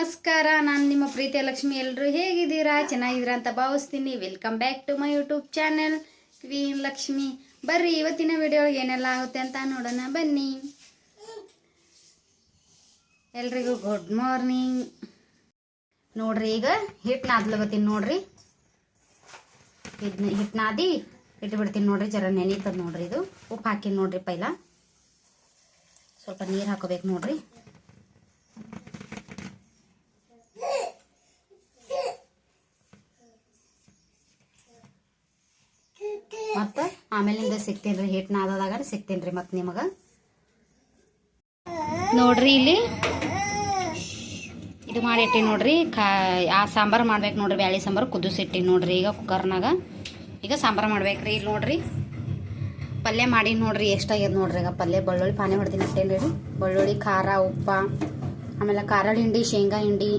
ನಮಸ್ಕಾರ, ನಾನು ನಿಮ್ಮ ಪ್ರೀತಿಯ ಲಕ್ಷ್ಮಿ. ಎಲ್ಲರೂ ಹೇಗಿದ್ದೀರಾ? ಚೆನ್ನಾಗಿದ್ದೀರಾ ಅಂತ ಭಾವಿಸ್ತೀನಿ. Welcome back to my YouTube channel queen Lakshmi ಬರ್ರಿ, ಇವತ್ತಿನ ವಿಡಿಯೋ ಏನೆಲ್ಲ ಆಗುತ್ತೆ ಅಂತ ನೋಡೋಣ. ಬನ್ನಿ. ಎಲ್ರಿಗೂ ಗುಡ್ ಮಾರ್ನಿಂಗ್ ನೋಡ್ರಿ, ಈಗ ಹಿಟ್ಟು ನಾದ್ಲಗತ್ತೀನಿ ನೋಡ್ರಿ. ಇದನ್ನ ಹಿಟ್ಟು ನಾದಿ ಇಟ್ಬಿಡ್ತೀನಿ ನೋಡ್ರಿ, ಜರ ನೆನೀತದ ನೋಡ್ರಿ ಇದು. ಉಪ್ಪು ಹಾಕಿ ನೋಡ್ರಿ ಪೈಲ. ಸ್ವಲ್ಪ ನೀರು ಹಾಕೋಬೇಕು ನೋಡ್ರಿ. ಮತ್ತೆ ಆಮೇಲಿಂದ ಸಿಗ್ತೀನಿ ರೀ ಹಿಟ್ಟು ನಾದದಾಗ ಸಿಗ್ತೀನಿ ರೀ ಮತ್ತೆ ನಿಮಗೆ. ನೋಡ್ರಿ ಇಲ್ಲಿ. ಇದು ಮಾಡಿಟ್ಟಿ ನೋಡ್ರಿ. ಕಾ, ಆ ಸಾಂಬಾರು ಮಾಡ್ಬೇಕು ನೋಡ್ರಿ, ಬ್ಯಾಳಿ ಸಾಂಬಾರು ಕುದಿಸಿಟ್ಟಿ ನೋಡ್ರಿ ಈಗ ಕುಕ್ಕರ್ನಾಗ. ಈಗ ಸಾಂಬಾರು ಮಾಡ್ಬೇಕ್ರಿ ಇಲ್ಲಿ ನೋಡ್ರಿ. ಪಲ್ಯ ಮಾಡಿ ನೋಡ್ರಿ, ಎಷ್ಟಾಗ್ಯದ ನೋಡ್ರಿ ಈಗ ಪಲ್ಯ. ಬೆಳ್ಳುಳ್ಳಿ ಪಾನಿ ಹೊಡ್ತೀನಿ ಅಷ್ಟೇನು ರೀ ಬೆಳ್ಳುಳ್ಳಿ, ಖಾರ, ಉಪ್ಪ, ಆಮೇಲೆ ಖಾರದ ಹಿಂಡಿ, ಶೇಂಗಾ ಹಿಂಡಿ.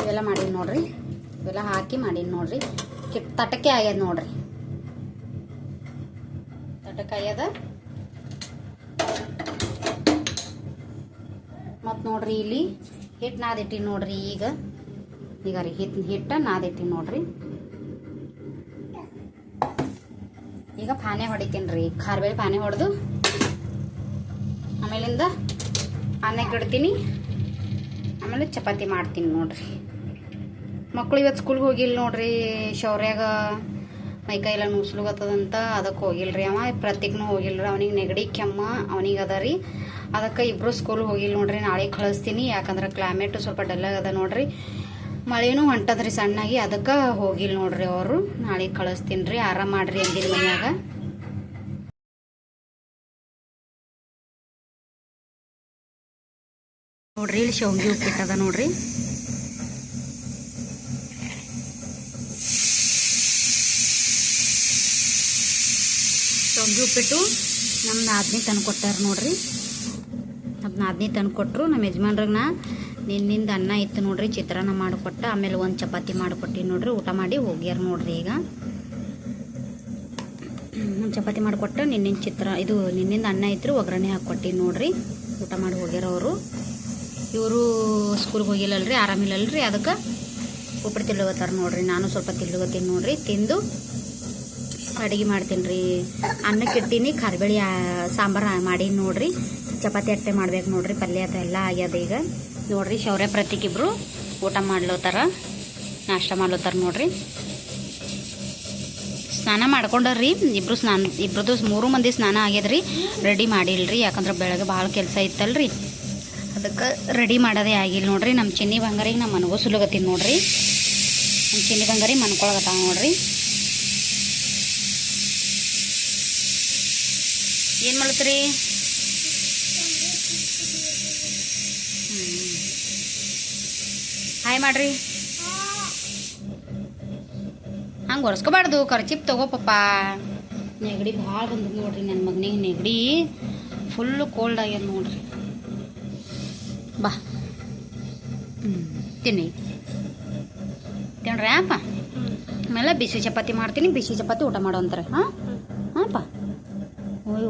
ಇವೆಲ್ಲ ಮಾಡೀನಿ ನೋಡ್ರಿ. ಇವೆಲ್ಲ ಹಾಕಿ ಮಾಡೀನಿ ನೋಡ್ರಿ. ತಟಕೆ ಆಗ್ಯದ ನೋಡ್ರಿ. ತಟಕೆ ಆಗ್ಯದ. ಮತ್ತು ನೋಡ್ರಿ ಇಲ್ಲಿ ಹಿಟ್ಟು ನಾದಿಟ್ಟಿ ನೋಡ್ರಿ ಈಗ. ಈಗ ರೀ ಹಿಟ್ಟು ಹಿಟ್ಟ ನಾದಿಟ್ಟಿ ನೋಡ್ರಿ. ಈಗ ಪಾನೆ ಹೊಡಿತೀನಿ ರೀ. ಖಾರಬೇಳೆ ಪಾನೆ ಹೊಡೆದು. ಆಮೇಲಿಂದ ಪಾನೆ ಇಡ್ತೀನಿ ಆಮೇಲೆ ಚಪಾತಿ ಮಾಡ್ತೀನಿ ನೋಡ್ರಿ. ಮಕ್ಳು ಇವತ್ತು ಸ್ಕೂಲ್ಗೆ ಹೋಗಿಲ್ಲ ನೋಡ್ರಿ, ಶೌರ್ಯಾಗ ಮೈಕೈ ಎಲ್ಲ ನುಸ್ಲುಗತ್ತದಂತ ಅದಕ್ಕೆ ಹೋಗಿಲ್ರಿ ಅವ, ಪ್ರತೀಕ್ನು ಹೋಗಿಲ್ರಿ, ಅವನಿಗೆ ನೆಗಡಿ, ಕೆಮ್ಮ ಅವನಿಗೆ ಅದ ರೀ. ಅದಕ್ಕೆ ಇಬ್ಬರು ಸ್ಕೂಲ್ ಹೋಗಿಲ್ಲ ನೋಡ್ರಿ, ನಾಳೆ ಕಳಿಸ್ತೀನಿ, ಯಾಕಂದ್ರೆ ಕ್ಲೈಮೇಟು ಸ್ವಲ್ಪ ಡಲ್ ಆಗದ ನೋಡ್ರಿ. ಮಳೆನೂ ಹೊಂಟದ್ರಿ ಸಣ್ಣಾಗಿ, ಅದಕ್ಕೆ ಹೋಗಿಲ್ಲ ನೋಡ್ರಿ ಅವರು, ನಾಳೆ ಕಳಿಸ್ತೀನಿ ರೀ, ಆರಾಮ ಮಾಡ್ರಿ ಅಂದಿನ ಮನ್ಯಾಗ. ನೋಡ್ರಿ, ಇಲ್ಲಿ ಶೌಂಗಿ ಉಪ್ಪಿಟ್ಟದ ನೋಡ್ರಿ. ಶೌಂಗಿ ಉಪ್ಪಿಟ್ಟು ನಮ್ಮ ನಾದಿನಿ ತಂದು ಕೊಟ್ಟಾರ ನೋಡ್ರಿ. ನಮ್ಮ ನಾದಿನಿ ತಂದು ಕೊಟ್ಟರು ನಮ್ಮ ಯಜಮಾನ್ರಿಗೆ ನಾ ನಿನ್ನಿಂದ ಅನ್ನ ಇತ್ತು ನೋಡ್ರಿ, ಚಿತ್ರಾನ್ನ ಮಾಡಿಕೊಟ್ಟ, ಆಮೇಲೆ ಒಂದು ಚಪಾತಿ ಮಾಡಿಕೊಟ್ಟಿನಿ ನೋಡ್ರಿ, ಊಟ ಮಾಡಿ ಹೋಗ್ಯಾರ ನೋಡ್ರಿ ಈಗ. ಒಂದು ಚಪಾತಿ ಮಾಡಿಕೊಟ್ಟ ನಿನ್ನಿನ ಚಿತ್ರ, ಇದು ನಿನ್ನಿಂದ ಅನ್ನ ಇತ್ತು ಒಗ್ಗರಣೆ ಹಾಕ್ಕೊಟ್ಟಿ ನೋಡ್ರಿ, ಊಟ ಮಾಡಿ ಹೋಗ್ಯಾರ ಅವರು. ಇವರು ಸ್ಕೂಲ್ಗೆ ಹೋಗಿಲ್ಲಲ್ರಿ, ಆರಾಮಿಲ್ಲಲ್ರಿ, ಅದಕ್ಕೆ ಉಪ್ಪಿಟ್ಟು ತಿಳ್ಕೊತಾರ ನೋಡ್ರಿ, ನಾನು ಸ್ವಲ್ಪ ತಿಳ್ಕೊತೀನಿ ನೋಡ್ರಿ, ತಿಂದು ಅಡುಗೆ ಮಾಡ್ತೀನಿ ರೀ ಅನ್ನಕ್ಕೆ ಇಟ್ಟೀನಿ ಖಾರಬೇಳಿ ಸಾಂಬಾರು ಮಾಡೀನಿ ನೋಡ್ರಿ. ಚಪಾತಿ, ಅಟ್ಟೆ ಮಾಡ್ಬೇಕು ನೋಡ್ರಿ, ಪಲ್ಯ ಎಲ್ಲ ಆಗ್ಯದ ಈಗ. ನೋಡ್ರಿ, ಶೌರ್ಯ ಪ್ರತಿಕಿಬ್ರು ಊಟ ಮಾಡ್ಲತ್ತಾರ, ನಾಷ್ಟ ಮಾಡ್ಲತ್ತಾರ ನೋಡ್ರಿ. ಸ್ನಾನ ಮಾಡ್ಕೊಂಡ್ರಿ ಇಬ್ರು ಸ್ನಾನ ಇಬ್ರದ್ದು ಮೂರು ಮಂದಿ ಸ್ನಾನ ಆಗ್ಯದ್ರಿ. ರೆಡಿ ಮಾಡಿಲ್ರಿ, ಯಾಕಂದ್ರೆ ಬೆಳಗ್ಗೆ ಭಾಳ ಕೆಲಸ ಇತ್ತಲ್ರಿ. ಅದಕ್ಕೆ ರೆಡಿ ಮಾಡೋದೇ ಆಗಿಲ್ಲ ನೋಡ್ರಿ. ನಮ್ಮ ಚಿನ್ನಿ ಬಂಗಾರಿಗೆ ನಮ್ಮ ಮನಗೂ ಸುಲಗತ್ತೀನಿ ನೋಡ್ರಿ. ನಮ್ಮ ಚಿನ್ನಿ ಬಂಗಾರಿ ಮನ್ಕೊಳಗತ್ತಾವ ನೋಡ್ರಿ. ಏನು ಮಾಡ್ತೀರಿ ಹಾಯ್ ಮಾಡ್ರಿ. ಹಂಗೆ ಒರೆಸ್ಕೋಬಾರ್ದು ಖರ್ಚಿಪ್ ತಗೋ ಪಪ್ಪ. ನೆಗಡಿ ಭಾಳ ಬಂದದ ನೋಡ್ರಿ ನನ್ನ ಮಗನಿಗೆ ನೆಗಡಿ. ಫುಲ್ಲು ಕೋಲ್ಡ್ ಆಗ್ಯದ ನೋಡ್ರಿ. ಬಾ. ಹ್ಞೂ ತಿನ್ನಿ. ತಿನ್ರಿ ಅಪ್ಪ ಆಮೇಲೆ ಬಿಸಿ ಚಪಾತಿ ಮಾಡ್ತೀನಿ, ಬಿಸಿ ಚಪಾತಿ ಊಟ ಮಾಡೋ ಅಂತಾರೆ. ಹಾಂ? ಹಾಂಪ್ಪ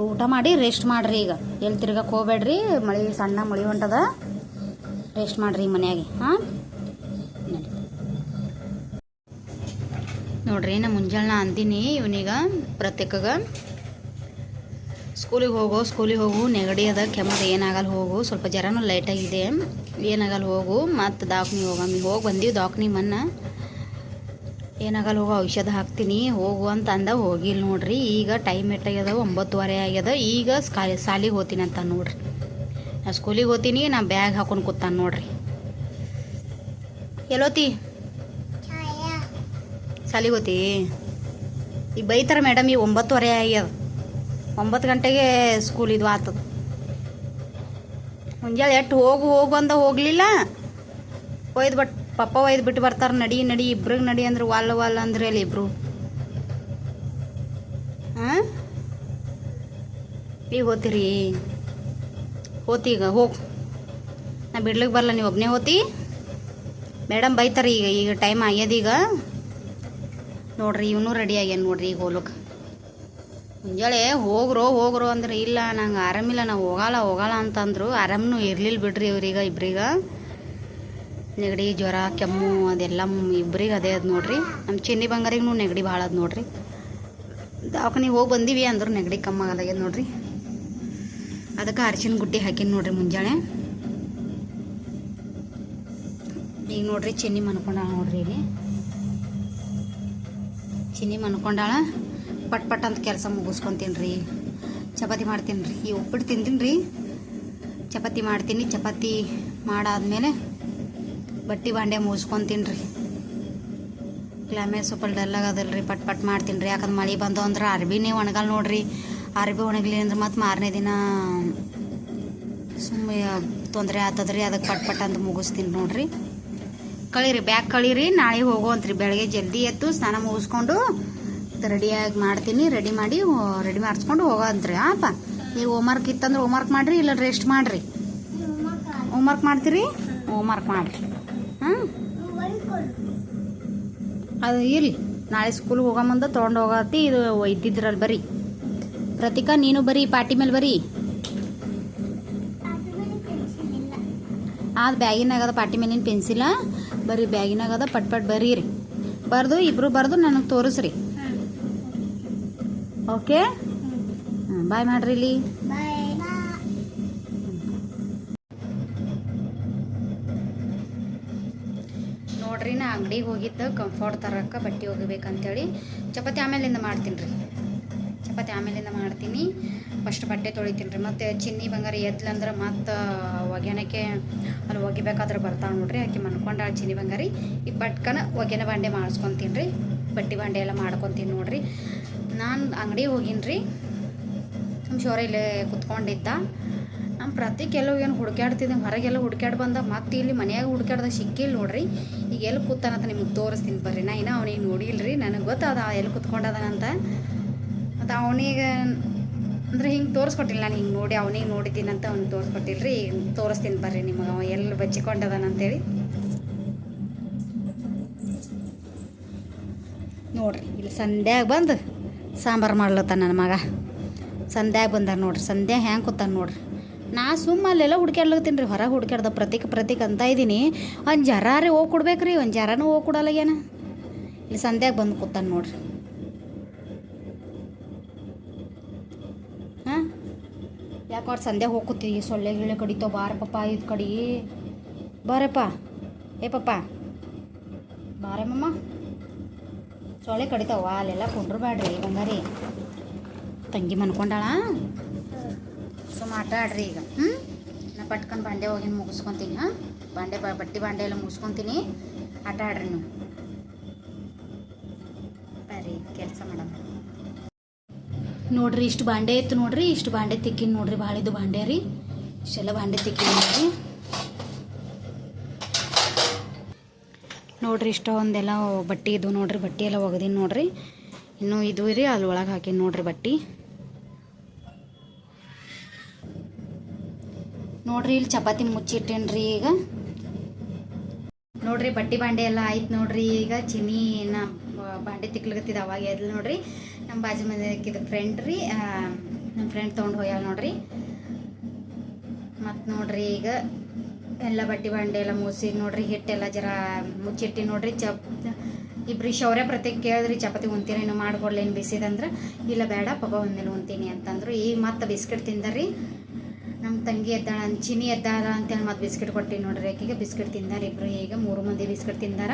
ಊಟ ಮಾಡಿ ರೆಸ್ಟ್ ಮಾಡಿರಿ ಈಗ. ಎಲ್ಲಿ ತಿರ್ಗಕ್ಕೆ ಹೋಗ್ಬೇಡ್ರಿ, ಮಳೆ ಸಣ್ಣ ಮಳೆ ಹೊಂಟದ. ರೆಸ್ಟ್ ಮಾಡಿರಿ ಮನ್ಯಾಗೆ, ಹಾಂ? ನೋಡ್ರಿ, ನಾ ಮುಂಜಾನೆ ಅಂದಿನಿ ಇವನೀಗ ಪ್ರತ್ಯೇಕಗ. ಸ್ಕೂಲಿಗೆ ಹೋಗು ಸ್ಕೂಲಿಗೆ ಹೋಗು, ನೆಗಡಿ ಅದ, ಕೆಮ್ಮದ ಏನಾಗಲ್ಲ ಹೋಗು, ಸ್ವಲ್ಪ ಜರನೂ ಲೈಟಾಗಿದೆ ಏನಾಗಲ್ಲ ಹೋಗು, ಮತ್ತು ದಾಖನಿ ಹೋಗಮ್ಮಿ ಹೋಗಿ ಬಂದೀವಿ ದಾಖನಿ ಮನ್ನ. ಏನಾಗಲ್ಲ ಹೋಗೋ, ಔಷಧ ಹಾಕ್ತೀನಿ, ಹೋಗು ಅಂತ ಅಂದ ಹೋಗಿಲ್ಲ ನೋಡ್ರಿ. ಈಗ ಟೈಮ್ ಎಟ್ಟಾಗ್ಯದ ಒಂಬತ್ತುವರೆ ಆಗ್ಯದ. ಈಗ ಸಾಲಿಗೆ ಹೋಗ್ತೀನಿ ಅಂತ ನೋಡ್ರಿ. ನಾ ಸ್ಕೂಲಿಗೆ ಹೋಗ್ತೀನಿ, ನಾ ಬ್ಯಾಗ್ ಹಾಕೊಂಡು ಕೂತಾನ ನೋಡ್ರಿ. ಎಲ್ಲೋತಿ? ಸಾಲಿಗೆ ಹೋತಿ ಈಗ ಬೈತಾರೆ ಮೇಡಮ್ ಈಗ ಒಂಬತ್ತುವರೆ ಆಗ್ಯದ. ಒಂಬತ್ತು ಗಂಟೆಗೆ ಸ್ಕೂಲ್ ಇದು ಆತದ. ಮುಂಜಾನೆ ಎಷ್ಟು ಹೋಗು ಹೋಗು ಅಂದ ಹೋಗಲಿಲ್ಲ. ಒಯ್ದು ಬಟ್ ಪಪ್ಪ ಒಯ್ದು ಬಿಟ್ಟು ಬರ್ತಾರೆ, ನಡಿ ನಡಿ, ಇಬ್ರಿಗೆ ನಡಿ ಅಂದ್ರೆ ವಾಲ್ ವಾಲ್ ಅಂದ್ರೆ ಅಲ್ಲಿ ಇಬ್ರು? ಹಾಂ ಈಗ ಹೋತಿರಿ? ಹೋತಿ ಈಗ, ಹೋಗು. ನಾ ಬಿಡ್ಲಿಕ್ಕೆ ಬರಲ್ಲ ನೀವು ಒಬ್ಬನೇ ಹೋತಿ? ಮೇಡಮ್ ಬೈತಾರೆ ಈಗ ಈಗ ಟೈಮ್ ಆಗ್ಯದ ಈಗ. ನೋಡ್ರಿ, ಇವನು ರೆಡಿ ಆಗ್ಯಾನ ನೋಡ್ರಿ ಈಗ ಹೋಲಕ್ಕೆ ಮುಂಜಾನೆ ಹೋಗ್ರೋ ಹೋಗ್ರೋ ಅಂದ್ರೆ ಇಲ್ಲ, ನಂಗೆ ಆರಾಮಿಲ್ಲ, ನಾವು ಹೋಗಲ್ಲ ಹೋಗಲ್ಲ ಅಂತಂದ್ರು. ಆರಾಮನು ಇರ್ಲಿಲ್ಲ ಬಿಡ್ರಿ ಇವ್ರೀಗ, ಇಬ್ರೀಗ. ನೆಗಡಿ, ಜ್ವರ, ಕೆಮ್ಮು, ಅದೆಲ್ಲ ಇಬ್ಬರಿಗೆ ಅದೇ ಅದು ನೋಡ್ರಿ. ನಮ್ಮ ಚಿನ್ನಿ ಬಂಗಾರಿಗೂ ನೆಗಡಿ ಭಾಳ ಅದು ನೋಡ್ರಿ. ದವಾಖಾನಿಗೆ ಹೋಗಿ ಬಂದೀವಿ ಅಂದ್ರೆ ನೆಗಡಿ ಕಮ್ಮಿ ಆಗಲಾಗ್ಯದ ನೋಡ್ರಿ. ಅದಕ್ಕೆ ಅರಿಶಿನ ಗುಟ್ಟಿ ಹಾಕಿನಿ ನೋಡ್ರಿ ಮುಂಜಾನೆ. ಈಗ ನೋಡ್ರಿ ಚಿನ್ನಿ ಮನ್ಕೊಂಡಾಳ ನೋಡ್ರಿ ಇಲ್ಲಿ. ಚಿನ್ನಿ ಮನ್ಕೊಂಡಾಳ. ಪಟ್ ಪಟ್ ಅಂತ ಕೆಲಸ ಮುಗಿಸ್ಕೊತೀನಿ ಚಪಾತಿ ಮಾಡ್ತೀನಿ ರೀ ಈ ಉಪ್ಪಿಟ್ಟು ತಿಂತೀನಿ ರೀ ಚಪಾತಿ ಮಾಡ್ತೀನಿ. ಚಪಾತಿ ಮಾಡಾದ್ಮೇಲೆ ಬಟ್ಟೆ ಬಾಂಡೆ ಮುಗಿಸ್ಕೊತೀನಿ ರೀ. ಕ್ಲೈಮೇಟ್ ಸ್ವಲ್ಪ ರೀ ಪಟ್ ಪಟ್ ಮಾಡ್ತೀನಿ ರೀ. ಯಾಕಂದ್ರೆ ಮಳೆ ಬಂದವು ಅಂದ್ರೆ ಅರ್ಬಿನೇ ಒಣಗಲ್ಲ ನೋಡ್ರಿ. ಅರ್ಬಿ ಒಣಗಲಿ ಅಂದ್ರೆ ಮತ್ತೆ ಮಾರನೇ ದಿನ ಸುಮ್ಮನೆ ತೊಂದರೆ ಆತದ್ರಿ. ಅದಕ್ಕೆ ಪಟ್ ಪಟ್ ಅಂತ ಮುಗಿಸ್ತೀನಿ ನೋಡ್ರಿ. ಕಳೀರಿ, ಬ್ಯಾಗ್ ಕಳೀರಿ. ನಾಳೆ ಹೋಗುವಂತ್ರಿ ಬೆಳಗ್ಗೆ ಜಲ್ದಿ ಎತ್ತು ಸ್ನಾನ ಮುಗಿಸ್ಕೊಂಡು ರೆಡಿಯಾಗಿ ಮಾಡ್ತೀನಿ. ರೆಡಿ ಮಾಡಿ ರೆಡಿ ಮಾಡಿಸ್ಕೊಂಡು ಹೋಗೋಂತ್ರಿ ಆಪ, ನೀವು ಹೋಮ್ವರ್ಕ್ ಇತ್ತಂದ್ರೆ ಹೋಮ್ವರ್ಕ್ ಮಾಡಿರಿ ಇಲ್ಲ ರೆಸ್ಟ್ ಮಾಡಿರಿ. ಹೋಮ್ವರ್ಕ್ ಮಾಡ್ತೀರಿ? ಹೋಮ್ವರ್ಕ್ ಮಾಡಿರಿ. ಅದು ಇರಲಿ. ನಾಳೆ ಸ್ಕೂಲ್ಗೆ ಹೋಗೋ ಮುಂದೆ ತೊಗೊಂಡು ಹೋಗತ್ತಿ ಇದು ಇದ್ದಿದ್ರಲ್ಲಿ ಬರೀ. ಪ್ರತಿಕಾ ನೀನು ಬರೀ ಪಾಟಿ ಮೇಲೆ ಬರೀ. ಅದು ಬ್ಯಾಗಿನಾಗದ ಪಾಟಿ ಮೇಲಿನ ಪೆನ್ಸಿಲ ಬರೀ ಬ್ಯಾಗಿನಾಗದ ಪಟ್ ಪಟ್ ಬರೀರಿ. ಬರ್ದು ಇಬ್ರು ಬರ್ದು ನನಗೆ ತೋರಿಸ್ರಿ. ಓಕೆ ಬಾಯ್ ಮಾಡ್ರಿ ಇಲ್ಲಿ. ಅಂಗಡಿಗೆ ಹೋಗಿದ್ದ ಕಂಫರ್ಟ್ ತರಕ್ಕೆ ಬಟ್ಟೆ ಒಗಿಬೇಕಂತೇಳಿ ಚಪಾತಿ ಆಮೇಲಿಂದ ಮಾಡ್ತೀನಿ ರೀ. ಚಪಾತಿ ಆಮೇಲಿಂದ ಮಾಡ್ತೀನಿ. ಫಸ್ಟ್ ಬಟ್ಟೆ ತೊಳಿತೀನಿ ರೀ. ಮತ್ತು ಚಿನ್ನಿ ಬಂಗಾರ ಎದ್ಲಂದ್ರೆ ಮತ್ತು ಒಗ್ಯಾನಕ್ಕೆ ಅಲ್ಲಿ ಒಗಿಬೇಕಾದ್ರೆ ಬರ್ತಾವೆ ನೋಡ್ರಿ. ಆಕೆ ಮನ್ಕೊಂಡಾಳ ಚಿನ್ನಿ ಬಂಗಾರಿ. ಈ ಬಟ್ಕನ ಒಗ್ಯಾನ ಬಾಂಡೆ ಮಾಡಿಸ್ಕೊತೀನಿ ರೀ. ಬಟ್ಟೆ ಬಾಂಡೆ ಎಲ್ಲ ಮಾಡ್ಕೊತೀನಿ ನೋಡ್ರಿ. ನಾನು ಅಂಗಡಿಗೆ ಹೋಗಿನಿ ರೀ ನಮ್ಮ ಶೋರ ಇಲ್ಲೇ ಕುತ್ಕೊಂಡಿದ್ದ. ನಮ್ಮ ಪ್ರತಿ ಕೆಲವು ಏನು ಹುಡುಕ್ಯಾಡ್ತಿದ್ದೆ ಹೊರಗೆಲ್ಲ ಹುಡುಕ್ಯಾಡ್ ಬಂದ ಮತ್ತೆ ಇಲ್ಲಿ ಮನ್ಯಾಗ ಹುಡುಕ್ಯಾಡ್ದ ಸಿಕ್ಕಿಲ್ಲ ನೋಡ್ರಿ. ಈಗ ಎಲ್ಲಿ ಕೂತಾನಂತ ನಿಮ್ಗೆ ತೋರಿಸ್ತೀನಿ ಬರ್ರಿ. ನಾ ಇನ್ನೂ ಅವನಿಗೆ ನೋಡಿಲ್ರಿ. ರೀ ನನಗೆ ಗೊತ್ತದ ಎಲ್ಲಿ ಕುತ್ಕೊಂಡದನಂತ ಮತ್ತು ಅವನಿಗೆ ಅಂದ್ರೆ ಹಿಂಗೆ ತೋರಿಸ್ಕೊಟ್ಟಿಲ್ಲ ನಾನು ಹಿಂಗೆ ನೋಡಿ ಅವನಿಗೆ ಅಂತ ಅವ್ನಿಗೆ ತೋರಿಸ್ಕೊಟ್ಟಿಲ್ಲ ರೀ ತೋರಿಸ್ತೀನಿ ಬರ್ರಿ ನಿಮಗೆ ಅವ ಎಲ್ಲಿ ಬಚ್ಚಿಕೊಂಡದನಂತೇಳಿ ನೋಡ್ರಿ, ಇಲ್ಲಿ ಸಂಧ್ಯಾಗ ಬಂದು ಸಾಂಬಾರು ಮಾಡ್ಲತ್ತ ನನ್ನ ಮಗ. ಸಂಧ್ಯಾಗ ಬಂದಾರ ನೋಡ್ರಿ. ಸಂಧ್ಯಾ ಹ್ಯಾಂಗೆ ಕೂತಾನ ನೋಡ್ರಿ. ನಾ ಸುಮ್ಮ ಅಲ್ಲೆಲ್ಲ ಹುಡ್ಕ್ಯಾಡ್ಲತ್ತೀನಿ ರೀ, ಹೊರಗೆ ಹುಡ್ಕ್ಯಾಡ್ದ ಪ್ರತೀಕ್ ಪ್ರತೀಕ್ ಅಂತ ಇದ್ದೀನಿ ಒಂದು ಜರಾರಿ ಹೋಗಿ ಕೊಡ್ಬೇಕು ರೀ, ಒಂದು ಜರಾನು ಹೋಗಿ ಕೊಡಲ್ಲಾಗ್ಯಾನ ಇಲ್ಲಿ ಸಂಧ್ಯಾಗ ಬಂದು ಕೂತಾನೆ ನೋಡ್ರಿ. ಹಾಂ? ಯಾಕೆ ಅವ್ರು ಸಂಧ್ಯಾಗ ಹೋಗಿ ಕೂತೀವಿ ಸೊಳ್ಳೆ ಗಿಳೆ ಕಡಿತಾವ ಬಾರ ಪಪ್ಪ ಇದು ಕಡಿ. ಬಾರಪ್ಪ. ಏ ಪಪ್ಪ. ಬಾರಮ್ಮ ಸೊಳ್ಳೆ ಕಡಿತಾವ ಅಲ್ಲೆಲ್ಲ ಕುಂಡ್ರು ಬೇಡ್ರಿ ಬಂಗಾರಿ. ತಂಗಿ ಮನ್ಕೊಂಡಾಳ? ಸುಮ್ಮ ಆಟ ಈಗ. ಹ್ಞೂ ನಾ ಪಟ್ಕೊಂಡು ಬಾಂಡೆ ಹೋಗಿ ಮುಗಿಸ್ಕೊತೀನಿ, ಹಾಂ? ಬಾಂಡೆ ಬಟ್ಟೆ ಬಾಂಡೆ ಎಲ್ಲ ಮುಗಿಸ್ಕೊತೀನಿ. ಆಟ ಆಡ್ರಿ ನೀವು. ಬರ್ರಿ, ಕೆಲಸ ಮಾಡಮ್ಮ ನೋಡ್ರಿ, ಇಷ್ಟು ಬಾಂಡೆ ಇತ್ತು ನೋಡ್ರಿ, ಇಷ್ಟು ಬಾಂಡೆ ತಿಕ್ಕಿನ ನೋಡ್ರಿ, ಭಾಳ ಇದು ಬಾಂಡೆ ರೀ. ಇಷ್ಟೆಲ್ಲ ಬಾಂಡೆ ತಿಕ್ಕಿನ ನೋಡ್ರಿ. ನೋಡ್ರಿ ಇಷ್ಟೊಂದೆಲ್ಲ ಬಟ್ಟೆ ಇದು ನೋಡ್ರಿ, ಬಟ್ಟೆ ಎಲ್ಲ ಒಗದೀನಿ ನೋಡ್ರಿ. ಇನ್ನೂ ಇದು ರೀ ಅಲ್ಲಿ ಒಳಗೆ ಹಾಕೀನಿ ನೋಡ್ರಿ ಬಟ್ಟೆ. ನೋಡ್ರಿ, ಇಲ್ಲಿ ಚಪಾತಿ ಮುಚ್ಚಿಟ್ಟೇನ್ರಿ ಈಗ. ನೋಡ್ರಿ, ಬಟ್ಟೆ ಬಾಂಡೆ ಎಲ್ಲ ಆಯ್ತು ನೋಡ್ರಿ ಈಗ. ಚಿನ್ನಿ ಬಾಂಡೆ ತಿಕ್ಲಗತ್ತಿದ ಅವಾಗ ಎದ್ಲು ನೋಡ್ರಿ. ನಮ್ಮ ಬಾಜು ಮನೆಯಕ್ಕಿದ ಫ್ರೆಂಡ್ ರೀ ನಮ್ಮ ಫ್ರೆಂಡ್ ತೊಗೊಂಡು ಹೋಗ್ಯಾಳ ನೋಡ್ರಿ. ಮತ್ತು ನೋಡ್ರಿ ಈಗ, ಎಲ್ಲ ಬಟ್ಟೆ ಬಾಂಡೆ ಎಲ್ಲ ಮುಸಿ ನೋಡ್ರಿ ಹಿಟ್ಟೆಲ್ಲ ಜರ ಮುಚ್ಚಿಟ್ಟಿ ನೋಡ್ರಿ. ಚಪ್, ಇಬ್ರು ಶೌರ್ಯ ಪ್ರತಿ ಕೇಳಿದ್ರಿ, ಚಪಾತಿ ಉಣ್ತೀರ ಏನು ಮಾಡ್ಕೊಡ್ಲೇನು ಬಿಸಿದಂದ್ರೆ. ಇಲ್ಲ ಬೇಡ ಪಪ್ಪ ಒಂದಿನ ಉಣ್ತೀನಿ ಅಂತಂದ್ರು. ಈಗ ಮತ್ತೆ ಬಿಸ್ಕೆಟ್ ತಿಂದರಿ. ತಂಗಿ ಎದ್ದಾಳ ಚಿನಿ ಎದ್ದಾಳ ಅಂತೇಳಿ ಮತ್ತೆ ಬಿಸ್ಕೆಟ್ ಕೊಟ್ಟಿನಿ ನೋಡ್ರಿ ಆಕೆಗೆ ಬಿಸ್ಕೆಟ್ ತಿಂದಾರ ಇಬ್ಬರು ಈಗ, ಮೂರು ಮಂದಿ ಬಿಸ್ಕೆಟ್ ತಿಂದಾರ.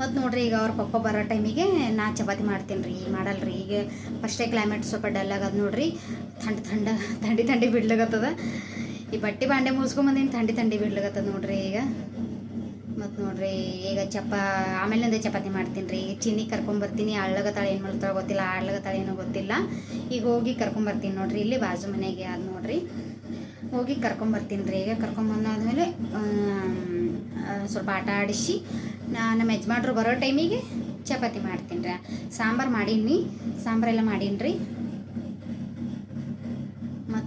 ಮತ್ತು ನೋಡ್ರಿ ಈಗ ಅವ್ರ ಪಪ್ಪ ಬರೋ ಟೈಮಿಗೆ ನಾ ಚಪಾತಿ ಮಾಡ್ತೀನಿ ರೀ ಮಾಡಲ್ಲ ಮಾಡಲ್ರಿ. ಈಗ ಫಸ್ಟೇ ಕ್ಲೈಮೇಟ್ ಸ್ವಲ್ಪ ಡಲ್ ಆಗದ ನೋಡ್ರಿ. ಥಂಡ್ ಥಂಡ, ಥಂಡಿ ಥಂಡಿ ಬಿಡ್ಲಾಗತ್ತದ ಈ ಬಟ್ಟೆ ಬಾಂಡೆ ಮುಗಿಸ್ಕೊಂಬಂದಿನಿ ಥಂಡಿ ಥಂಡಿ ಬಿಡ್ಲಾಗತ್ತದ ನೋಡ್ರಿ ಈಗ. ನೋಡ್ರಿ, ಈಗ ಚಪ, ಆಮೇಲಿಂದ ಚಪಾತಿ ಮಾಡ್ತೀನಿ ರೀ ಈಗ ಚಿನ್ನಿ ಕರ್ಕೊಂಬರ್ತೀನಿ ಅಳ್ಳಗತ್ತಾಳೆ ಏನು ಮಾಡ್ತಾಳೆ ಗೊತ್ತಿಲ್ಲ. ಆಡ್ಲಗತ್ತಾಳೆ ಏನೋ ಗೊತ್ತಿಲ್ಲ. ಈಗ ಹೋಗಿ ಕರ್ಕೊಂಬರ್ತೀನಿ ನೋಡ್ರಿ. ಇಲ್ಲಿ ಬಾಜು ಮನೆಗೆ ಅದು ನೋಡ್ರಿ. ಹೋಗಿ ಕರ್ಕೊಂಬರ್ತೀನಿ ರೀ ಈಗ ಕರ್ಕೊಂಬಂದಾದ್ಮೇಲೆ ಸ್ವಲ್ಪ ಆಟ ಆಡಿಸಿ, ನಾ, ನಮ್ಮ ಯಜಮಾನ್ರು ಬರೋ ಟೈಮಿಗೆ ಚಪಾತಿ ಮಾಡ್ತೀನಿ ರೀ ಸಾಂಬಾರು ಮಾಡೀನಿ ಸಾಂಬಾರೆಲ್ಲ ಮಾಡೀನಿ ರೀ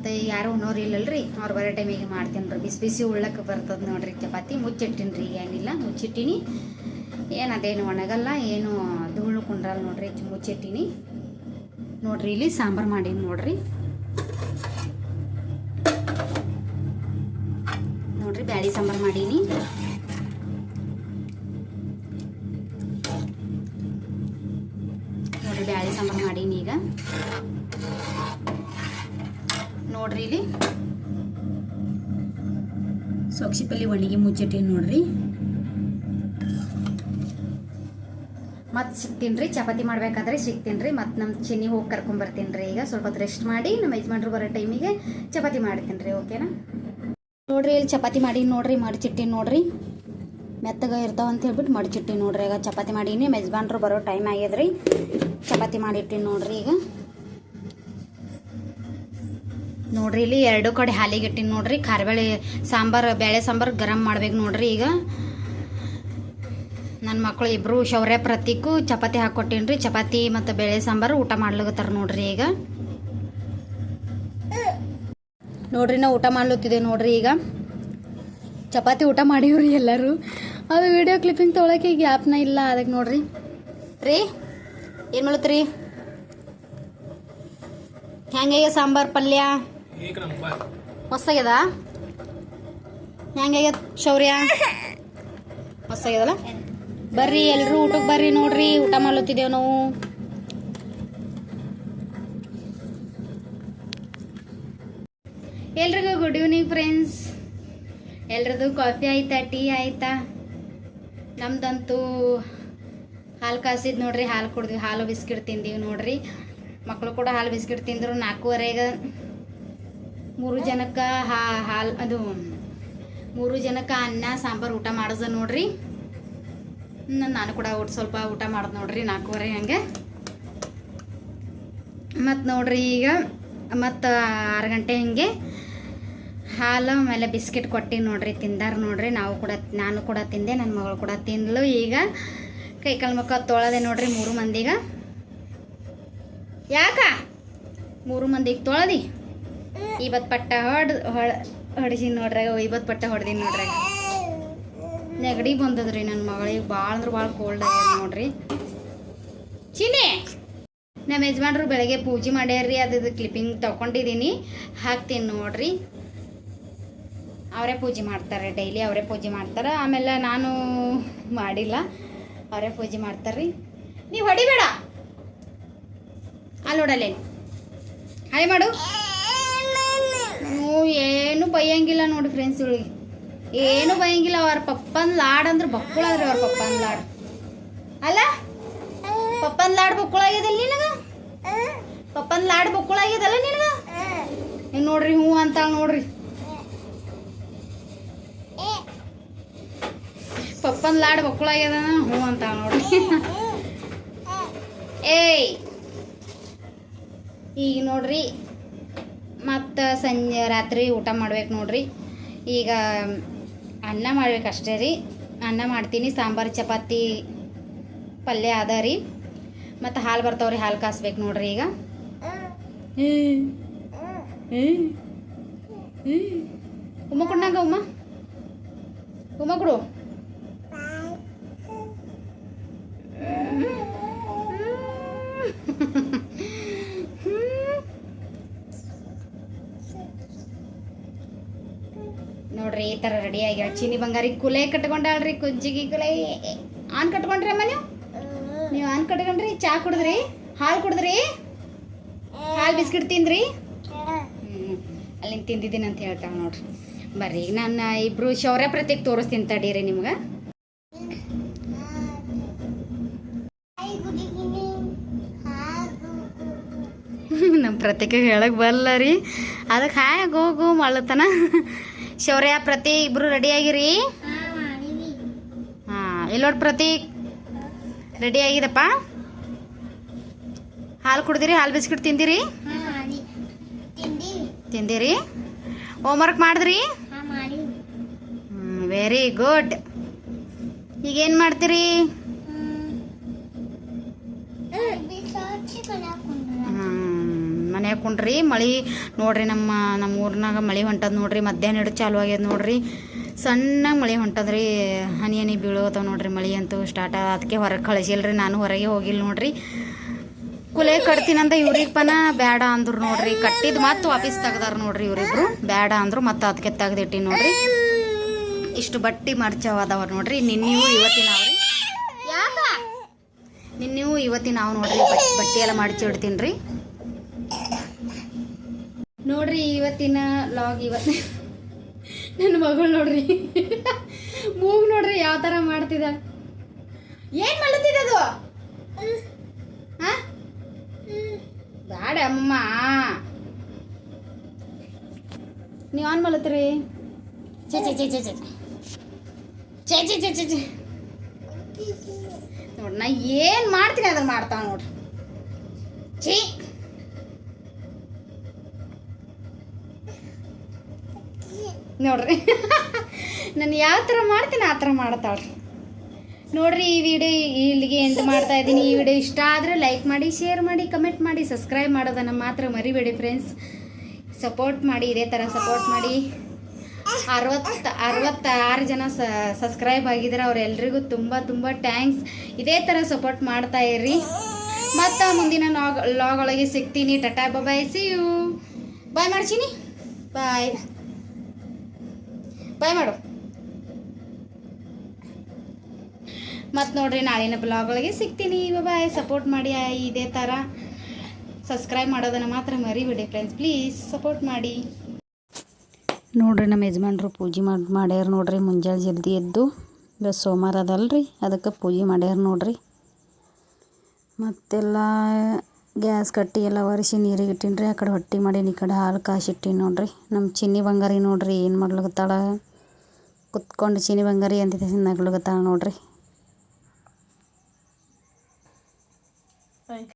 ಮತ್ತು ಯಾರು ಉಣ್ಣೋರು ಇಲ್ಲಲ್ರಿ. ಅವ್ರು ಬರೋ ಟೈಮಿಗೆ ಮಾಡ್ತೀನಿ ರೀ ಬಿಸಿ ಬಿಸಿ ಉಳ್ಳಕ್ಕೆ ಬರ್ತದೆ ನೋಡ್ರಿ ಚಪಾತಿ. ಮುಚ್ಚಿಟ್ಟಿನಿ ರೀ, ಏನಿಲ್ಲ. ಮುಚ್ಚಿಟ್ಟಿನಿ. ಏನು ಅದೇನು ಒಣಗಲ್ಲ, ಏನು ಧೂಳು ಕುಂಡ್ರಲ್ಲ ನೋಡ್ರಿ, ಮುಚ್ಚಿಟ್ಟಿನಿ. ನೋಡ್ರಿ, ಇಲ್ಲಿ ಸಾಂಬಾರು ಮಾಡೀನಿ ನೋಡ್ರಿ. ನೋಡ್ರಿ, ಬ್ಯಾಳಿ ಸಾಂಬಾರು ಮಾಡೀನಿ. ನೋಡ್ರಿ, ಬ್ಯಾಳಿ ಸಾಂಬಾರು ಮಾಡೀನಿ ಈಗ. ನೋಡ್ರಿ ಇಲ್ಲಿ. ಸೊಕ್ಷಿಪಲ್ಲಿ ಒಣಗಿ ಮುಚ್ಚಿಟ್ಟೀನಿ ನೋಡ್ರಿ. ಮತ್ತೆ ಸಿಗ್ತೀನಿ ಚಪಾತಿ ಮಾಡ್ಬೇಕಾದ್ರೆ ಸಿಗ್ತೀನಿ ರೀ ಮತ್ತು ನಮ್ಮ ಚಿನ್ನಿ ಹೋಗಿ ಕರ್ಕೊಂಬರ್ತೀನಿ ರೀ ಈಗ ಸ್ವಲ್ಪ ರೆಸ್ಟ್ ಮಾಡಿ ನಮ್ಮ ಯಜಮಾನ್ರು ಬರೋ ಟೈಮಿಗೆ ಚಪಾತಿ ಮಾಡ್ತೀನಿ ಓಕೆನಾ ನೋಡ್ರಿ ಇಲ್ಲಿ ಚಪಾತಿ ಮಾಡಿ ನೋಡ್ರಿ ಮಡಿಚಿಟ್ಟಿನಿ ನೋಡ್ರಿ. ಮೆತ್ತಗ ಇರ್ತಾವ ಅಂತ ಹೇಳ್ಬಿಟ್ಟು ಮಡಿಚಿಟ್ಟಿನಿ ನೋಡ್ರಿ. ಈಗ ಚಪಾತಿ ಮಾಡೀನಿ ನಮ್ಮ ಯಜಮಾನ್ರು ಬರೋ ಟೈಮ್ ಆಗ್ಯದ್ರಿ ಚಪಾತಿ ಮಾಡಿಟ್ಟಿನಿ ನೋಡ್ರಿ ಈಗ. ನೋಡ್ರಿ, ಇಲ್ಲಿ ಎರಡು ಕಡೆ ಹಾಲಿಗೆ ಇಟ್ಟಿನಿ ನೋಡ್ರಿ, ಖಾರಬೇಳೆ ಸಾಂಬಾರ್, ಬೇಳೆ ಸಾಂಬಾರ್ ಗರಂ ಮಾಡ್ಬೇಕು ನೋಡ್ರಿ ಈಗ. ನನ್ನ ಮಕ್ಕಳು ಇಬ್ಬರು ಶೌರ್ಯ ಪ್ರತೀಕು ಚಪಾತಿ ಹಾಕ್ಕೊಟ್ಟೀನಿ ರೀ ಚಪಾತಿ ಮತ್ತು ಬೇಳೆ ಸಾಂಬಾರು ಊಟ ಮಾಡ್ಲಗತ್ತಾರ ನೋಡ್ರಿ ಈಗ. ನೋಡ್ರಿ ನಾ ಊಟ ಮಾಡ್ಲತ್ತಿದೆ ನೋಡ್ರಿ ಈಗ. ಚಪಾತಿ ಊಟ ಮಾಡಿವ್ರಿ ಎಲ್ಲರೂ. ಅದು ವಿಡಿಯೋ ಕ್ಲಿಪ್ಪಿಂಗ್ ತೊಗೊಳಕ್ಕೆ ಈಗ ಆ್ಯಪ್ನ ಇಲ್ಲ ಅದಕ್ಕೆ ನೋಡ್ರಿ. ರೀ, ಏನು ಮಾಡತ್ರಿ ಹೆಂಗಯ್ಯ ಸಾಂಬಾರು ಪಲ್ಯ? ಮಸ್ತಾಗ್ಯದ? ಹೆಂಗಾಗ್ಯದ ಶೌರ್ಯ? ಮಸ್ತಾಗ್ಯದಲ್ಲ? ಬರ್ರಿ, ಎಲ್ರು ಊಟಕ್ಕೆ ಬರ್ರಿ ನೋಡ್ರಿ, ಊಟ ಮಾಡ್ಲತ್ತಿದ್ದೇವೆ ನಾವು. ಎಲ್ರಿಗೂ ಗುಡ್ ಈವ್ನಿಂಗ್ ಫ್ರೆಂಡ್ಸ್ ಎಲ್ರದ್ದು ಕಾಫಿ ಆಯ್ತಾ ಟೀ ಆಯ್ತಾ? ನಮ್ದಂತೂ ಹಾಲು ಕಾಸಿದ್ ನೋಡ್ರಿ, ಹಾಲು ಕುಡ್ದ್ವಿ ಹಾಲು ಬಿಸ್ಕಿಟ್ ತಿಂದೀವಿ ನೋಡ್ರಿ. ಮಕ್ಕಳು ಕೂಡ ಹಾಲು ಬಿಸ್ಕಿಟ್ ತಿಂದರು ನಾಲ್ಕೂವರೆಗೆ. ಮೂರು ಜನಕ್ಕೆ ಹಾ, ಹಾಲು, ಅದು, ಮೂರು ಜನಕ್ಕೆ ಅನ್ನ, ಸಾಂಬಾರು ಊಟ ಮಾಡಿದ ನೋಡ್ರಿ. ನಾನು ಕೂಡ ಊಟ ಸ್ವಲ್ಪ ಊಟ ಮಾಡ್ದೆ ನೋಡ್ರಿ, ನಾಲ್ಕೂವರೆ ಹಂಗೆ. ಮತ್ತು ನೋಡ್ರಿ ಈಗ ಮತ್ತು ಆರು ಗಂಟೆ ಹಿಂಗೆ. ಹಾಲು, ಆಮೇಲೆ ಬಿಸ್ಕಿಟ್ ಕೊಟ್ಟು ನೋಡ್ರಿ, ತಿಂದಾರ ನೋಡ್ರಿ. ನಾವು ಕೂಡ, ನಾನು ಕೂಡ ತಿಂದೆ ನನ್ನ ಮಗಳು ಕೂಡ ತಿಂದಳು ಈಗ ಕೈ ಕಾಲು ಮುಖ ತೊಳೆದೆ ನೋಡ್ರಿ ಮೂರು ಮಂದಿಗ. ಯಾಕ? ಮೂರು ಮಂದಿಗೆ ತೊಳೆದಿ? ಇವತ್ತು ಪಟ್ಟ ಹೊಡ್ ಹೊಡಿಸಿನಿ ನೋಡ್ರಾಗ ಇವತ್ತು ಪಟ್ಟ ಹೊಡೆದೀನಿ ನೋಡ್ರಾಗ. ನೆಗಡಿ ಬಂದದ್ರಿ ನನ್ನ ಮಗಳಿಗೆ. ಭಾಳ ಅಂದ್ರೆ ಭಾಳ ಕೋಲ್ಡ್ ಆಗ್ಯದ ನೋಡ್ರಿ. ಚೀನಿ ನಮ್ಮ ಯಜಮಾನ್ರು ಬೆಳಗ್ಗೆ ಪೂಜೆ ಮಾಡ್ಯಾರ್ರಿ, ಅದು ಕ್ಲಿಪ್ಪಿಂಗ್ ತಗೊಂಡಿದ್ದೀನಿ ಹಾಕ್ತೀನಿ ನೋಡ್ರಿ. ಅವರೇ ಪೂಜೆ ಮಾಡ್ತಾರೆ ಡೈಲಿ ಅವರೇ ಪೂಜೆ ಮಾಡ್ತಾರೆ. ಆಮೇಲೆ ನಾನು ಮಾಡಿಲ್ಲ. ಅವರೇ ಪೂಜೆ ಮಾಡ್ತಾರೆ ನೀವು ಹೊಡಿಬೇಡ. ಅಲ್ಲಿ ನೋಡಲ್ಲೇನು? ಹಾಯ್ ಮಾಡು. ಹ್ಞೂ, ಏನು ಬೈಯಂಗಿಲ್ಲ ನೋಡಿ ಫ್ರೆಂಡ್ಸ್ ಏನು ಬೈಯಂಗಿಲ್ಲ, ಅವ್ರ ಪಪ್ಪನ ಲಾಡ್ ಅಂದ್ರೆ ಬಕ್ಕುಳಾದ್ರಿ ಅವ್ರ ಪಪ್ಪನ ಲಾಡ್. ಅಲ್ಲ? ಪಪ್ಪನ ಲಾಡ್ ಬಕ್ಕುಳಾಗ್ಯದಲ್ಲ ನಿನಗ? ಪಪ್ಪನ ಲಾಡ್ ಬಕ್ಕುಳಾಗ್ಯದಲ್ಲ ನಿನಗ? ನೀವು ನೋಡ್ರಿ ಹ್ಞೂ ಅಂತ ನೋಡ್ರಿ. ಪಪ್ಪನ ಲಾಡ್ ಬಕ್ಕುಳಾಗ್ಯದ ಹ್ಞೂ ಅಂತ ನೋಡ್ರಿ. ಏಯ್, ಈಗ ನೋಡ್ರಿ ಮತ್ತು ಸಂಜೆ ರಾತ್ರಿ ಊಟ ಮಾಡ್ಬೇಕು ನೋಡ್ರಿ. ಈಗ ಅನ್ನ ಮಾಡ್ಬೇಕು ಅಷ್ಟೇ ರೀ. ಅನ್ನ ಮಾಡ್ತೀನಿ ಸಾಂಬಾರು ಚಪಾತಿ ಪಲ್ಯ ಅದ ರೀ. ಮತ್ತು ಹಾಲು ಬರ್ತಾವ್ರಿ ಹಾಲು ಕಾಸ್ಬೇಕು ನೋಡ್ರಿ ಈಗ. ಉಮ್ಮ ಕೊಡ್ನಾಗ ಉಮ್ಮ ಉಮ್ಮ ಕೊಡು. ನೋಡ್ರಿ ಈ ಥರ ರೆಡಿ ಆಗ್ಯಾಳ ಚೀನಿ ಬಂಗಾರಿ ಕುಲೆ ಕಟ್ಕೊಂಡಾಳ್ರಿ ಕುಜ್ಜಿಗಿ ಕುಲೆ. ಆನ್ ಕಟ್ಕೊಂಡ್ರಿ ಅಮ್ಮ ನೀವು ನೀವು ಆನ್ ಕಟ್ಕೊಂಡ್ರಿ, ಚಾ ಕುಡಿದ್ರಿ, ಹಾಲು ಕುಡಿದ್ರಿ? ಹಾಲು ಬಿಸ್ಕಿಟ್ ತಿಂದ್ರಿ. ಅಲ್ಲಿಂದ ತಿಂದಿದ್ದೀನಿ ಅಂತ ಹೇಳ್ತಾವ ನೋಡ್ರಿ. ಬರ್ರಿ, ಈಗ ನಾನು ಇಬ್ರು ಶೌರ್ಯ ಪ್ರತ್ಯೇಕ ತೋರಿಸ್ತೀನಿ ತಡೀರಿ ನಿಮ್ಗೆ. ನಮ್ಮ ಪ್ರತ್ಯೇಕ ಹೇಳಕ್ ಬರಲ್ಲ ರೀ ಅದಕ್ಕೆ ಹಾಯ್, ಗೋ ಗೋ ಮಾಡ್ಲತ್ತನ. ಶೌರ್ಯ, ಪ್ರತಿ ಇಬ್ರು ರೆಡಿ ಆಗಿರಿ? ಹಾಂ ಇಲ್ಲೋಡ್ ಪ್ರತೀಕ್ ರೆಡಿ ಆಗಿದಪ್ಪ? ಹಾಲು ಕುಡ್ದಿರಿ, ಹಾಲು ಬಿಸ್ಕಿಟ್ ತಿಂದಿರಿ? ತಿಂದಿರಿ. ಹೋಮ್ವರ್ಕ್ ಮಾಡಿದ್ರಿ? ವೆರಿ ಗುಡ್ ಈಗ ಏನು ಮಾಡ್ತೀರಿ? ಮನ್ಯಾಗ ಕುಂಡ್ರಿ. ಮಳೆ ನೋಡ್ರಿ ನಮ್ಮ ನಮ್ಮ ಊರ್ನಾಗ ಮಳೆ ಹೊಂಟದ ನೋಡ್ರಿ. ಮಧ್ಯಾಹ್ನ ಹಿಡಿದು ಚಾಲು ಆಗ್ಯದ ನೋಡ್ರಿ. ಸಣ್ಣ ಮಳೆ ಹೊಂಟದ್ರಿ. ಹನಿ ಹನಿ ಬೀಳೋತಾವ ನೋಡ್ರಿ ಮಳೆ ಅಂತೂ ಸ್ಟಾರ್ಟ್ ಅದಕ್ಕೆ ಹೊರಗೆ ಕಳಿಸಿಲ್ರಿ. ನಾನು ಹೊರಗೆ ಹೋಗಿಲ್ಲ ನೋಡ್ರಿ. ಕುಲೆ ಕಟ್ತೀನಂದ ಇವ್ರಿಗೆ ಪನ. ಬೇಡ ಅಂದ್ರು ನೋಡ್ರಿ. ಕಟ್ಟಿದ್ ಮತ್ತೆ ವಾಪಸ್ ತೆಗ್ದಾರ ನೋಡ್ರಿ ಇವ್ರಿಬ್ರು. ಬೇಡ ಅಂದ್ರು ಮತ್ತೆ ಅದಕ್ಕೆ ತೆಗ್ದಿಟ್ಟಿ ನೋಡ್ರಿ. ಇಷ್ಟು ಬಟ್ಟಿ ಅದಾವ ನೋಡ್ರಿ. ನಿನ್ನೆವು ಇವತ್ತಿನ ಅವ್ರಿ. ಯಾಕ? ನಿನ್ನೆವು ಇವತ್ತಿನ ನಾವು ನೋಡ್ರಿ. ಬಟ್ಟಿ ಬಟ್ಟೆ ಎಲ್ಲ ಮಾಡಿಸಿ ಇಡ್ತೀನಿ ರೀ ನೋಡ್ರಿ ಇವತ್ತಿನ ಲಾಗ್ ಇವತ್ತು ನನ್ನ ಮಗಳು ನೋಡ್ರಿ. ಮೂಗ್ ನೋಡ್ರಿ ಯಾವ ಥರ ಮಾಡ್ತಿದ. ಏನು ಹಾ ಬೇಡ ಅಮ್ಮ. ನೀವು ಆನ್ ಮಾಡತ್ರಿ ಚೆ ನೋಡ್ರಿ ನಾ ಏನು ಮಾಡ್ತೀನಿ ಅದನ್ನ ಮಾಡ್ತಾವ ನೋಡ್ರಿ. ಚೀ ನೋಡ್ರಿ. ನಾನು ಯಾವ ಥರ ಮಾಡ್ತೀನಿ, ಆ ಥರ ಮಾಡ್ತಾಳ್ರಿ. ನೋಡ್ರಿ, ಈ ವಿಡಿಯೋ ಇಲ್ಲಿಗೆ ಎಂಡ್ ಮಾಡ್ತಾ ಇದ್ದೀನಿ. ಈ ವಿಡಿಯೋ ಇಷ್ಟ ಆದರೆ ಲೈಕ್ ಮಾಡಿ ಶೇರ್ ಮಾಡಿ ಕಮೆಂಟ್ ಮಾಡಿ ಸಬ್ಸ್ಕ್ರೈಬ್ ಮಾಡೋದನ್ನು ಮಾತ್ರ ಮರಿಬೇಡಿ ಫ್ರೆಂಡ್ಸ್ ಸಪೋರ್ಟ್ ಮಾಡಿ, ಇದೇ ಥರ ಸಪೋರ್ಟ್ ಮಾಡಿ. ಅರವತ್ತು, ಅರವತ್ತಾರು ಜನ ಸಬ್ಸ್ಕ್ರೈಬ್ ಆಗಿದ್ದಾರೆ ಅವರೆಲ್ಲರಿಗೂ ತುಂಬ ತುಂಬ ಟ್ಯಾಂಕ್ಸ್ ಇದೇ ಥರ ಸಪೋರ್ಟ್ ಮಾಡ್ತಾ ಇರ್ರಿ. ಮತ್ತು ಮುಂದಿನ ಲಾಗ್ ಲಾಗ್ ಒಳಗೆ ಸಿಗ್ತೀನಿ. Tata bye see you bye ಮಾಡ್ತೀನಿ ಬಾಯ್ ಬಾಯ್ ಮಾಡು. ಮತ್ತು ನೋಡ್ರಿ, ನಾಳಿನ ಬ್ಲಾಗ್ಗಳಿಗೆ ಸಿಗ್ತೀನಿ. ಬಾಯ್ ಸಪೋರ್ಟ್ ಮಾಡಿ ಇದೇ ಥರ ಸಬ್ಸ್ಕ್ರೈಬ್ ಮಾಡೋದನ್ನು ಮಾತ್ರ ಮರಿಬೇಡಿ ಫ್ರೆಂಡ್ಸ್ ಪ್ಲೀಸ್ ಸಪೋರ್ಟ್ ಮಾಡಿ. ನೋಡ್ರಿ, ನಮ್ಮ ಯಜಮಾನ್ರು ಪೂಜೆ ಮಾಡಿ, ಮಾಡ್ಯಾರ ನೋಡ್ರಿ. ಮುಂಜಾನೆ ಜಲ್ದಿ ಎದ್ದು ಇವತ್ತು ಸೋಮವಾರ ಅದಲ್ರಿ. ಅದಕ್ಕೆ ಪೂಜೆ ಮಾಡ್ಯಾರ ನೋಡ್ರಿ. ಮತ್ತೆಲ್ಲ, ಗ್ಯಾಸ್ ಕಟ್ಟಿ ಎಲ್ಲ ಒರೆಸಿ ನೀರಿಗೆ ಇಟ್ಟೀನಿ ರೀ ಆ ಕಡೆ ಹೊಟ್ಟೆ ಮಾಡೀನಿ ಈ ಕಡೆ ಹಾಲು ಕಾಸಿಟ್ಟೀನಿ ನೋಡ್ರಿ. ನಮ್ಮ ಚಿನ್ನಿ ಬಂಗಾರಿ ನೋಡ್ರಿ, ಏನು ಮಾಡ್ಲಿಕತ್ತಾಳ? ಕುತ್ಕೊಂಡು ಚೀನಿ ಬಂಗಾರಿ ಅಂತಿದ್ದ ನಗ್ಲುಗತ್ತಾಳ ನೋಡ್ರಿ.